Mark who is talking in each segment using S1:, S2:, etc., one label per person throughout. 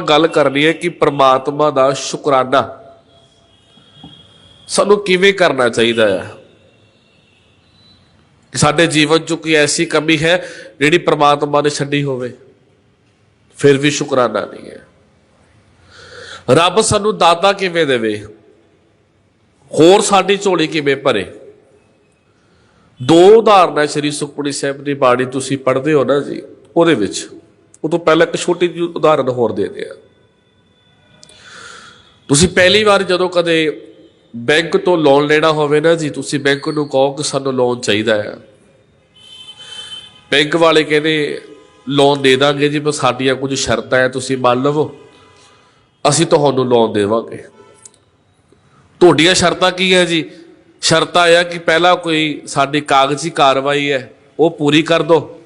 S1: ਗੱਲ ਕਰਨੀ ਹੈ ਕਿ ਪ੍ਰਮਾਤਮਾ ਦਾ ਸ਼ੁਕਰਾਨਾ ਸਾਨੂੰ ਕਿਵੇਂ ਕਰਨਾ ਚਾਹੀਦਾ ਹੈ? ਕਿ ਸਾਡੇ ਜੀਵਨ 'ਚ ਕੋਈ ਐਸੀ ਕਮੀ ਹੈ ਜਿਹੜੀ ਪ੍ਰਮਾਤਮਾ ਨੇ ਛੱਡੀ ਹੋਵੇ, ਫਿਰ ਵੀ ਸ਼ੁਕਰਾਨਾ ਨਹੀਂ ਹੈ। ਰੱਬ ਸਾਨੂੰ ਦਾਤਾ ਕਿਵੇਂ ਦੇਵੇ? ਹੋਰ ਸਾਡੀ ਝੋਲੀ ਕਿਵੇਂ ਭਰੇ? ਦੋ ਉਦਾਹਰਨਾਂ ਸ਼੍ਰੀ ਸੁਖਮਨੀ ਸਾਹਿਬ ਦੀ ਬਾਣੀ, ਤੁਸੀਂ ਪੜ੍ਹਦੇ ਹੋ ਨਾ ਜੀ, ਉਹਦੇ ਵਿੱਚ। ਉਹ ਤੋਂ ਪਹਿਲਾਂ ਇੱਕ ਛੋਟੀ ਜਿਹੀ ਉਦਾਹਰਨ ਹੋਰ ਦੇ ਦਿਆਂ। ਤੁਸੀਂ ਪਹਿਲੀ ਵਾਰ ਜਦੋਂ ਕਦੇ ਬੈਂਕ ਤੋਂ ਲੋਨ ਲੈਣਾ ਹੋਵੇ ਨਾ ਜੀ, ਤੁਸੀਂ ਬੈਂਕ ਨੂੰ ਕਹੋ ਕਿ ਸਾਨੂੰ ਲੋਨ ਚਾਹੀਦਾ ਹੈ। ਬੈਂਕ ਵਾਲੇ ਕਹਿੰਦੇ ਲੋਨ ਦੇ ਦਾਂਗੇ ਜੀ, ਬਸ ਸਾਡੀਆਂ ਕੁਝ ਸ਼ਰਤਾਂ ਹੈ, ਤੁਸੀਂ ਮੰਨ ਲਵੋ। ਅਸੀਂ ਤੁਹਾਨੂੰ ਲੋਨ ਦੇਵਾਂਗੇ। ਤੁਹਾਡੀਆਂ ਸ਼ਰਤਾਂ ਕੀ ਹੈ ਜੀ? ਸ਼ਰਤਾਂ ਆ ਕਿ ਪਹਿਲਾਂ ਕੋਈ ਸਾਡੀ ਕਾਗਜ਼ੀ ਕਾਰਵਾਈ ਹੈ, ਉਹ ਪੂਰੀ ਕਰ ਦਿਓ।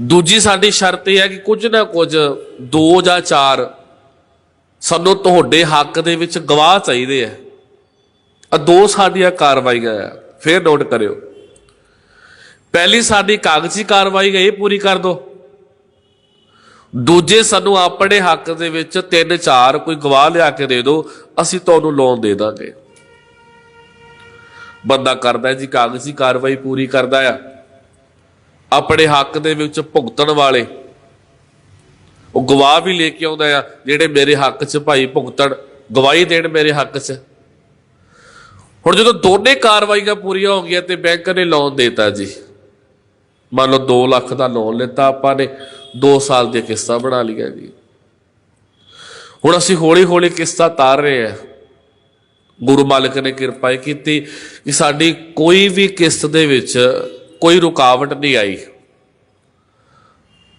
S1: ਦੂਜੀ ਸਾਡੀ ਸ਼ਰਤ ਇਹ ਹੈ ਕਿ ਕੁਝ ਨਾ ਕੁਝ ਦੋ ਜਾਂ ਚਾਰ ਸਾਨੂੰ ਤੁਹਾਡੇ ਹੱਕ ਦੇ ਵਿੱਚ ਗਵਾਹ ਚਾਹੀਦੇ ਆ। ਆ ਦੋ ਸਾਡੀਆਂ ਕਾਰਵਾਈਆਂ ਆ। ਫੇਰ ਨੋਟ ਕਰਿਓ। ਪਹਿਲੀ ਸਾਡੀ ਕਾਗਜ਼ੀ ਕਾਰਵਾਈ ਹੈ, ਇਹ ਪੂਰੀ ਕਰ ਦਿਓ ਦੂਜੇ ਸਾਨੂੰ ਆਪਣੇ ਹੱਕ ਦੇ ਵਿੱਚ ਤਿੰਨ ਚਾਰ ਕੋਈ ਗਵਾਹ ਲਿਆ ਕੇ ਦੇ ਦਿਓ ਅਸੀਂ ਤੁਹਾਨੂੰ ਲੋਨ ਦੇ ਦਾਂਗੇ। ਬੰਦਾ ਕਰਦਾ ਜੀ, ਕਾਗਜ਼ੀ ਕਾਰਵਾਈ ਪੂਰੀ ਕਰਦਾ ਆ। ਆਪਣੇ ਹੱਕ ਦੇ ਵਿੱਚ ਭੁਗਤਣ ਵਾਲੇ। ਉਹ ਗਵਾਹ ਵੀ ਲੈ ਕੇ ਆਉਂਦਾ ਆ, ਜਿਹੜੇ ਮੇਰੇ ਹੱਕ 'ਚ ਭਾਈ ਭੁਗਤਣ, ਗਵਾਹੀ ਦੇਣ ਮੇਰੇ ਹੱਕ 'ਚ। ਹੁਣ ਜਦੋਂ ਦੋਨੇ ਕਾਰਵਾਈਆਂ ਪੂਰੀਆਂ ਹੋ ਗਈਆਂ ਤੇ ਬੈਂਕ ਨੇ ਲੋਨ ਦੇਤਾ ਜੀ। ਮੰਨ ਲਓ 2 ਲੱਖ ਦਾ ਲੋਨ ਲਿੱਤਾ ਆਪਾਂ ਨੇ 2 ਸਾਲ ਦੀਆਂ ਕਿਸ਼ਤਾਂ ਬਣਾ ਲਈਆਂ ਜੀ। ਹੁਣ ਅਸੀਂ ਹੌਲੀ ਹੌਲੀ ਕਿਸ਼ਤਾਂ ਤਾਰ ਰਹੇ ਆ। ਗੁਰੂ ਮਾਲਕ ਨੇ ਕਿਰਪਾ ਹੀ ਕੀਤੀ ਕਿ ਸਾਡੀ ਕੋਈ ਵੀ ਕਿਸ਼ਤ ਦੇ ਵਿੱਚ ਕੋਈ ਰੁਕਾਵਟ ਨਹੀਂ ਆਈ।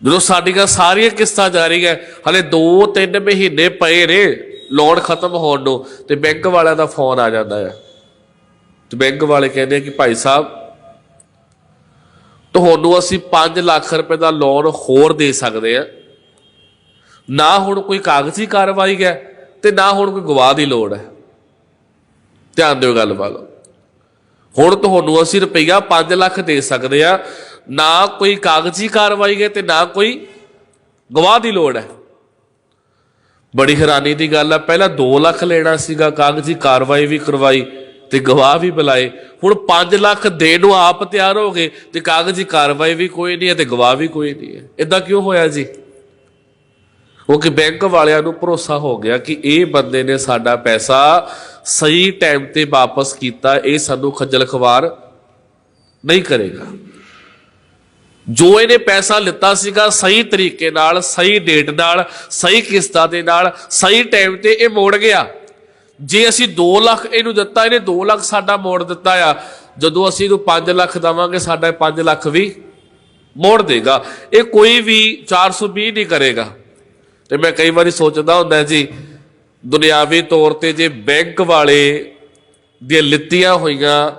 S1: ਜਦੋਂ ਸਾਡੀਆਂ ਸਾਰੀਆਂ ਕਿਸ਼ਤਾਂ ਜਾਰੀ ਹੈ ਹਲੇ 2-3 ਮਹੀਨੇ ਪਏ ਨੇ, ਲੋਨ ਖਤਮ ਹੋਣ ਨੂੰ, ਤੇ ਬੈਂਕ ਵਾਲਿਆਂ ਦਾ ਫੋਨ ਆ ਜਾਂਦਾ ਹੈ ਤੇ ਬੈਂਕ ਵਾਲੇ ਕਹਿੰਦੇ ਕਿ ਭਾਈ ਸਾਹਿਬ, ਤੁਹਾਨੂੰ ਅਸੀਂ 5 ਲੱਖ ਰੁਪਏ ਦਾ ਲੋਨ ਹੋਰ ਦੇ ਸਕਦੇ ਆ। ਨਾ ਹੁਣ ਕੋਈ ਕਾਗਜ਼ੀ ਕਾਰਵਾਈ ਹੈ ਤੇ ਨਾ ਹੁਣ ਕੋਈ ਗਵਾਹ ਦੀ ਲੋੜ ਹੈ। ਧਿਆਨ ਦਿਓ ਗੱਲ ਵੱਲ। ਹੁਣ ਤੁਹਾਨੂੰ ਅਸੀਂ ਰੁਪਈਆ 5 ਲੱਖ ਦੇ ਸਕਦੇ ਆ ਨਾ ਕੋਈ ਕਾਗਜ਼ੀ ਕਾਰਵਾਈ ਹੈ ਤੇ ਨਾ ਕੋਈ ਗਵਾਹ ਦੀ ਲੋੜ ਹੈ। ਬੜੀ ਹੈਰਾਨੀ ਦੀ ਗੱਲ ਆ ਪਹਿਲਾਂ 2 ਲੱਖ ਲੈਣਾ ਸੀਗਾ, ਕਾਗਜ਼ੀ ਕਾਰਵਾਈ ਵੀ ਕਰਵਾਈ ਤੇ ਗਵਾਹ ਵੀ ਬੁਲਾਏ। ਹੁਣ 5 ਲੱਖ ਦੇਣ ਨੂੰ ਆਪ ਤਿਆਰ ਹੋ ਗਏ ਤੇ ਕਾਗਜ਼ੀ ਕਾਰਵਾਈ ਵੀ ਕੋਈ ਨਹੀਂ ਹੈ ਤੇ ਗਵਾਹ ਵੀ ਕੋਈ ਨਹੀਂ ਹੈ। ਇਦਾਂ ਕਿਉਂ ਹੋਇਆ ਜੀ? ਕਿਉਂਕਿ ਬੈਂਕ ਵਾਲਿਆਂ ਨੂੰ ਭਰੋਸਾ ਹੋ ਗਿਆ ਕਿ ਇਹ ਬੰਦੇ ਨੇ ਸਾਡਾ ਪੈਸਾ ਸਹੀ ਟਾਈਮ ਤੇ ਵਾਪਸ ਕੀਤਾ, ਇਹ ਸਾਨੂੰ ਖੱਜਲ ਖਵਾਰ ਨਹੀਂ ਕਰੇਗਾ। ਜੋ ਇਹਨੇ ਪੈਸਾ ਲਿੱਤਾ ਸੀਗਾ ਸਹੀ ਤਰੀਕੇ ਨਾਲ, ਸਹੀ ਡੇਟ ਨਾਲ, ਸਹੀ ਕਿਸ਼ਤਾਂ ਦੇ ਨਾਲ, ਸਹੀ ਟਾਈਮ ਤੇ ਇਹ ਮੋੜ ਗਿਆ। ਜੇ ਅਸੀਂ 2 ਲੱਖ ਇਹਨੂੰ ਦਿੱਤਾ, ਇਹਨੇ 2 ਲੱਖ ਸਾਡਾ ਮੋੜ ਦਿੱਤਾ ਆ, ਜਦੋਂ ਅਸੀਂ ਇਹਨੂੰ 5 ਲੱਖ ਦਵਾਂਗੇ, ਸਾਡਾ 5 ਲੱਖ ਵੀ ਮੋੜ ਦੇਗਾ। ਇਹ ਕੋਈ ਵੀ 420 ਨਹੀਂ ਕਰੇਗਾ। ਤੇ ਮੈਂ ਕਈ ਵਾਰੀ ਸੋਚਦਾ ਹੁੰਦਾ ਜੀ ਦੁਨਿਆਵੀ ਤੌਰ ਤੇ ਜੇ ਬੈਂਕ ਵਾਲੇ ਦੀਆਂ ਲਿੱਤੀਆਂ ਹੋਈਆਂ,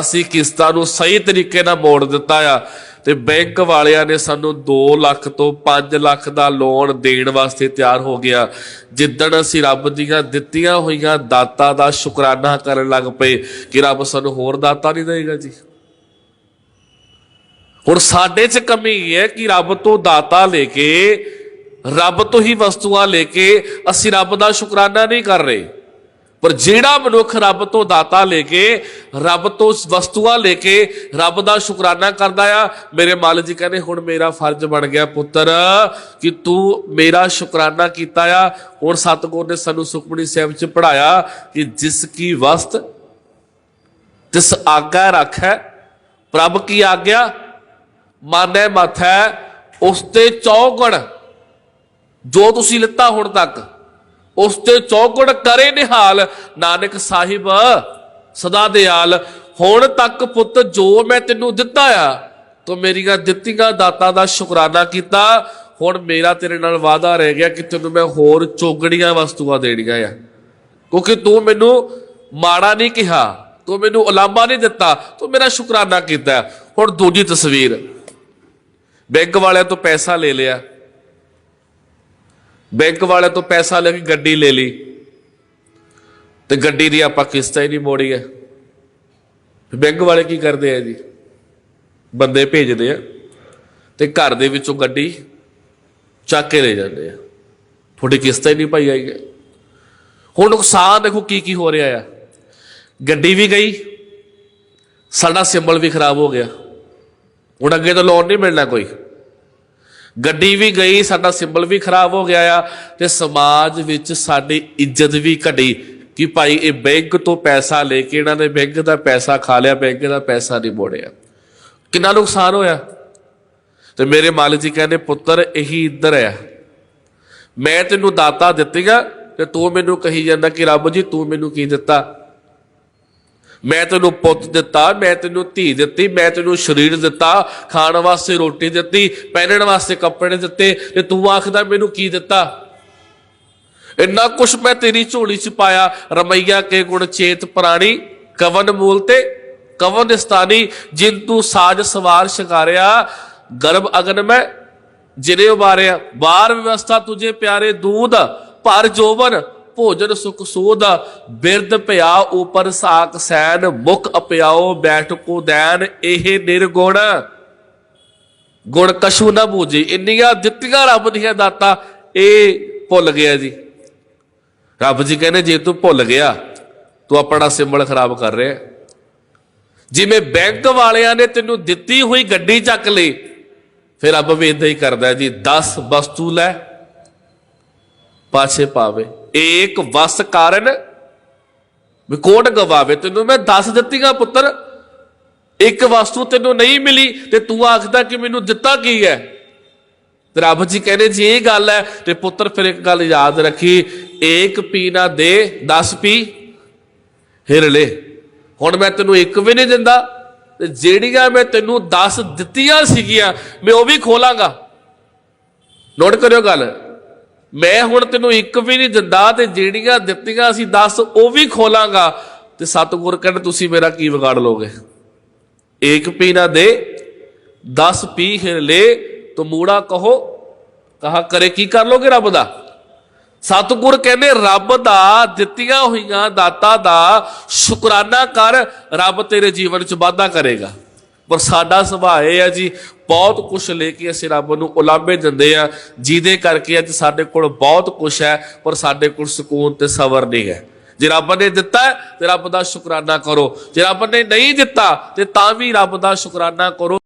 S1: ਅਸੀਂ ਕਿਸ਼ਤਾਂ ਨੂੰ ਸਹੀ ਤਰੀਕੇ ਨਾਲ ਮੋੜ ਦਿੱਤਾ ਆ, ਤੇ ਬੈਂਕ ਵਾਲਿਆਂ ਨੇ ਸਾਨੂੰ 2 ਲੱਖ ਤੋਂ 5 ਲੱਖ ਦਾ ਲੋਨ ਦੇਣ ਵਾਸਤੇ ਤਿਆਰ ਹੋ ਗਿਆ। ਜਿੱਦਣ ਅਸੀਂ ਰੱਬ ਦੀਆਂ ਦਿੱਤੀਆਂ ਹੋਈਆਂ ਦਾਤਾ ਦਾ ਸ਼ੁਕਰਾਨਾ ਕਰਨ ਲੱਗ ਪਏ ਕਿ ਰੱਬ ਸਾਨੂੰ ਹੋਰ ਦਾਤਾ ਨਹੀਂ ਦੇਗਾ ਜੀ। ਹੁਣ ਸਾਡੇ 'ਚ ਕਮੀ ਹੈ ਕਿ ਰੱਬ ਤੋਂ ਦਾਤਾ ਲੈ ਕੇ ਰੱਬ ਤੋਂ ਹੀ ਵਸਤੂਆਂ ਲੈ ਕੇ ਅਸੀਂ ਰੱਬ ਦਾ ਸ਼ੁਕਰਾਨਾ ਨਹੀਂ ਕਰ ਰਹੇ। ਪਰ ਜਿਹੜਾ ਮਨੁੱਖ ਰੱਬ ਤੋਂ ਦਾਤਾ ਲੈ ਕੇ, ਰੱਬ ਤੋਂ ਵਸਤੂਆਂ ਲੈ ਕੇ ਰੱਬ ਦਾ ਸ਼ੁਕਰਾਨਾ ਕਰਦਾ ਆ, ਮੇਰੇ ਮਾਲਕ ਜੀ ਕਹਿੰਦੇ, ਹੁਣ ਮੇਰਾ ਫਰਜ਼ ਬਣ ਗਿਆ ਪੁੱਤਰ ਕਿ ਤੂੰ ਮੇਰਾ ਸ਼ੁਕਰਾਨਾ ਕੀਤਾ ਆ। ਹੁਣ ਸਤਿਗੁਰ ਨੇ ਸਾਨੂੰ ਸੁਖਮਨੀ ਸਾਹਿਬ ਚ ਪੜਾਇਆ ਕਿ ਜਿਸ ਕੀ ਵਸਤ ਤਿਸ ਆਗਾ ਰੱਖੈ, ਪ੍ਰਭ ਕੀ ਆਗਿਆ? ਮਾਨੈ ਮਥੈ, ਉਸ ਤੇ ਚੌਗਣ ਜੋ ਤੁਸੀਂ ਲਿੱਤਾ ਹੁਣ ਤੱਕ, ਉਸ ਤੇ ਚੌਗਣ ਕਰੇ ਨਿਹਾਲ, ਨਾਨਕ ਸਾਹਿਬ, ਸਦਾ ਦਿਆਲ। ਹੁਣ ਤੱਕ ਪੁੱਤ, ਜੋ ਮੈਂ ਤੈਨੂੰ ਦਿੱਤਾ ਆ, ਤੂੰ ਮੇਰੀਆਂ ਦਿੱਤੀਆਂ ਦਾਤਾ ਦਾ ਸ਼ੁਕਰਾਨਾ ਕੀਤਾ। ਹੁਣ ਮੇਰਾ ਤੇਰੇ ਨਾਲ ਵਾਅਦਾ ਰਹਿ ਗਿਆ ਕਿ ਤੈਨੂੰ ਮੈਂ ਹੋਰ ਚੋਗੜੀਆਂ ਵਸਤੂਆਂ ਦੇਣੀਆਂ ਆ। ਕਿਉਂਕਿ ਤੂੰ ਮੈਨੂੰ ਮਾੜਾ ਨਹੀਂ ਕਿਹਾ, ਤੂੰ ਮੈਨੂੰ ਉਲਾਮਾ ਨਹੀਂ ਦਿੱਤਾ, ਤੂੰ ਮੇਰਾ ਸ਼ੁਕਰਾਨਾ ਕੀਤਾ। ਹੁਣ ਦੂਜੀ ਤਸਵੀਰ, ਬੈਂਕ ਵਾਲਿਆਂ ਤੋਂ ਪੈਸਾ ਲੈ ਲਿਆ। ਬੈਂਕ ਵਾਲੇ ਤੋਂ ਪੈਸਾ ਲੈ ਕੇ ਗੱਡੀ ਲੈ ਲਈ। ਤੇ ਗੱਡੀ ਦੀ ਆਪਾਂ ਕਿਸ਼ਤਾਂ ਹੀ ਨਹੀਂ ਮੋੜੀ ਹੈ ਬੈਂਕ ਵਾਲੇ ਕੀ ਕਰਦੇ ਆ ਜੀ? ਬੰਦੇ ਭੇਜਦੇ ਆ ਤੇ ਘਰ ਦੇ ਵਿੱਚੋਂ ਗੱਡੀ ਚੱਕ ਕੇ ਲੈ ਜਾਂਦੇ ਆ। ਤੁਹਾਡੀ ਕਿਸ਼ਤਾਂ ਹੀ ਨਹੀਂ ਪਾਈ ਆਈ। ਹੈ ਹੁਣ ਨੁਕਸਾਨ ਦੇਖੋ ਕੀ ਕੀ ਹੋ ਰਿਹਾ ਆ। ਗੱਡੀ ਵੀ ਗਈ, ਸਾਡਾ ਸਿੰਬਲ ਵੀ ਖਰਾਬ ਹੋ ਗਿਆ। ਹੁਣ ਅੱਗੇ ਤਾਂ ਲੋਨ ਨਹੀਂ ਮਿਲਣਾ ਕੋਈ। ਗੱਡੀ ਵੀ ਗਈ, ਸਾਡਾ ਸਿੰਬਲ ਵੀ ਖਰਾਬ ਹੋ ਗਿਆ ਆ ਤੇ ਸਮਾਜ ਵਿੱਚ ਸਾਡੀ ਇੱਜ਼ਤ ਵੀ ਘਟੀ ਕਿ ਭਾਈ ਇਹ ਬੈਂਕ ਤੋਂ ਪੈਸਾ ਲੈ ਕੇ ਇਹਨਾਂ ਨੇ ਬੈਂਕ ਦਾ ਪੈਸਾ ਖਾ ਲਿਆ, ਬੈਂਕ ਦਾ ਪੈਸਾ ਨਹੀਂ ਮੋੜਿਆ। ਕਿੰਨਾ ਨੁਕਸਾਨ ਹੋਇਆ? ਤੇ ਮੇਰੇ ਮਾਲਕ ਜੀ ਕਹਿੰਦੇ, ਪੁੱਤਰ, ਇਹੀ ਇੱਧਰ ਹੈ ਮੈਂ ਤੈਨੂੰ ਦਾਤਾ ਦਿੱਤੀਆਂ ਤੇ ਤੂੰ ਮੈਨੂੰ ਕਹੀ ਜਾਂਦਾ ਕਿ, ਰੱਬ ਜੀ, ਤੂੰ ਮੈਨੂੰ ਕੀ ਦਿੱਤਾ? ਮੈਂ ਤੈਨੂੰ ਪੁੱਤ ਦਿੱਤਾ, ਮੈਂ ਤੈਨੂੰ ਧੀ ਦਿੱਤੀ, ਮੈਂ ਤੈਨੂੰ ਸਰੀਰ ਦਿੱਤਾ, ਖਾਣ ਵਾਸਤੇ ਰੋਟੀ ਦਿੱਤੀ, ਪਹਿਨਣ ਵਾਸਤੇ ਕੱਪੜੇ ਦਿੱਤੇ ਤੇ ਤੂੰ ਆਖਦਾ ਮੈਨੂੰ ਕੀ ਦਿੱਤਾ? ਇੰਨਾ ਕੁਛ ਮੈਂ ਤੇਰੀ ਝੋਲੀ ਚ ਪਾਇਆ, ਰਮਈਆ ਕੇ ਗੁਣ ਚੇਤ ਪ੍ਰਾਣੀ, ਕਵਨ ਮੂਲ ਤੇ ਕਵਨ ਸਤਾਨੀ ਜਿਨ ਤੂੰ ਸਾਜ ਸਵਾਰ ਸ਼ਿਕਾਰਿਆ, ਗਰਭ ਅਗਨ ਮੈਂ ਜਿਨੇ ਉਬਾਰਿਆ ਬਾਰ ਵਿਵਸਥਾ ਤੁਝੇ ਪਿਆਰੇ ਦੂਧ ਭਰ ਜੋਵਨ ਭੋਜਨ ਸੁਖ ਸੋਧ ਬਿਰਦ ਭਿਆ ਉਪਰ ਸਾਕ ਸੈਨ ਮੁਖ ਅਪਿਆਓ ਬੈਠ ਕੋ ਦੈਨ ਇਹ ਨਿਰਗੁਣ। ਗੁਣ ਕਛੂ ਨਾ ਬੂਝੀ, ਇੰਨੀਆਂ ਦਿੱਤੀਆਂ ਰੱਬ ਦੀਆਂ ਦਾਤਾ, ਇਹ ਭੁੱਲ ਗਿਆ ਜੀ। ਰੱਬ ਜੀ ਕਹਿੰਦੇ, ਜੇ ਤੂੰ ਭੁੱਲ ਗਿਆ, ਤੂੰ ਆਪਣਾ ਸਿੰਬਲ ਖਰਾਬ ਕਰ ਰਿਹਾ। ਜਿਵੇਂ ਬੈਂਕ ਵਾਲਿਆਂ ਨੇ ਤੈਨੂੰ ਦਿੱਤੀ ਹੋਈ ਗੱਡੀ ਚੱਕ ਲਈ, ਫਿਰ ਰੱਬ ਵੀ ਇਦਾਂ ਹੀ ਕਰਦਾ ਜੀ 10 ਵਸਤੂ ਲੈ ਪਾਸੇ ਪਾਵੇ। ਏਕ ਵਸ ਕਾਰਨ ਵਿਕੋਟ ਗਵਾਵੇ। ਤੈਨੂੰ ਮੈਂ 10 ਦਿੱਤੀਆਂ ਪੁੱਤਰ, ਇੱਕ ਵਸਤੂ ਤੈਨੂੰ ਨਹੀਂ ਮਿਲੀ, ਤੇ ਤੂੰ ਆਖਦਾ ਕਿ ਮੈਨੂੰ ਦਿੱਤਾ ਕੀ ਹੈ? ਤੇ ਰੱਬ ਜੀ ਕਹਿੰਦੇ ਜੀ, ਇਹ ਗੱਲ ਹੈ, ਤੇ ਪੁੱਤਰ ਫਿਰ ਇੱਕ ਗੱਲ ਯਾਦ ਰੱਖੀ, ਏਕ ਪੀ ਨਾ ਦੇ 10 ਪੀ ਹਿਰਲੇ ਹੁਣ ਮੈਂ ਤੈਨੂੰ ਇੱਕ ਵੀ ਨਹੀਂ ਦਿੰਦਾ, ਤੇ ਜਿਹੜੀਆਂ ਮੈਂ ਤੈਨੂੰ 10 ਦਿੱਤੀਆਂ ਸੀਗੀਆਂ, ਮੈਂ ਉਹ ਵੀ ਖੋਲਾਂਗਾ। ਨੋਟ ਕਰਿਓ ਗੱਲ। ਮੈਂ ਹੁਣ ਤੈਨੂੰ ਇੱਕ ਵੀ ਨਹੀਂ ਦਿੰਦਾ ਤੇ ਜਿਹੜੀਆਂ ਦਿੱਤੀਆਂ ਸੀ 10 ਉਹ ਵੀ ਖੋਲਾਂਗਾ। ਤੇ ਸਤਿਗੁਰ ਕਹਿੰਦੇ, ਤੁਸੀਂ ਮੇਰਾ ਕੀ ਵਿਗਾੜ ਲੋਗੇ ਏਕ ਪੀ ਨਾ ਦੇ 10 ਪੀ ਹਿਰ ਲੈ, ਤੋ ਮੂੜਾ ਕਹੋ। ਕਹਾ ਕਰੇ, ਕੀ ਕਰ ਲੋਗੇ ਰੱਬ ਦਾ? ਸਤਿਗੁਰ ਕਹਿੰਦੇ, ਰੱਬ ਦਾ ਦਿੱਤੀਆਂ ਹੋਈਆਂ ਦਾਤਾ ਦਾ ਸ਼ੁਕਰਾਨਾ ਕਰ, ਰੱਬ ਤੇਰੇ ਜੀਵਨ ਚ ਵਾਧਾ ਕਰੇਗਾ। ਪਰ ਸਾਡਾ ਸੁਭਾਅ ਇਹ ਹੈ ਜੀ ਬਹੁਤ ਕੁਝ ਲੈ ਕੇ ਅਸੀਂ ਰੱਬ ਨੂੰ ਉਲਾਂਭੇ ਦਿੰਦੇ ਆ ਜਿਹਦੇ ਕਰਕੇ ਅੱਜ ਸਾਡੇ ਕੋਲ ਬਹੁਤ ਕੁਝ ਹੈ ਪਰ ਸਾਡੇ ਕੋਲ ਸਕੂਨ ਤੇ ਸਬਰ ਨਹੀਂ ਹੈ। ਜੇ ਰੱਬ ਨੇ ਦਿੱਤਾ ਹੈ, ਤੇ ਰੱਬ ਦਾ ਸ਼ੁਕਰਾਨਾ ਕਰੋ। ਜੇ ਰੱਬ ਨੇ ਨਹੀਂ ਦਿੱਤਾ ਤੇ ਤਾਂ ਵੀ ਰੱਬ ਦਾ ਸ਼ੁਕਰਾਨਾ ਕਰੋ।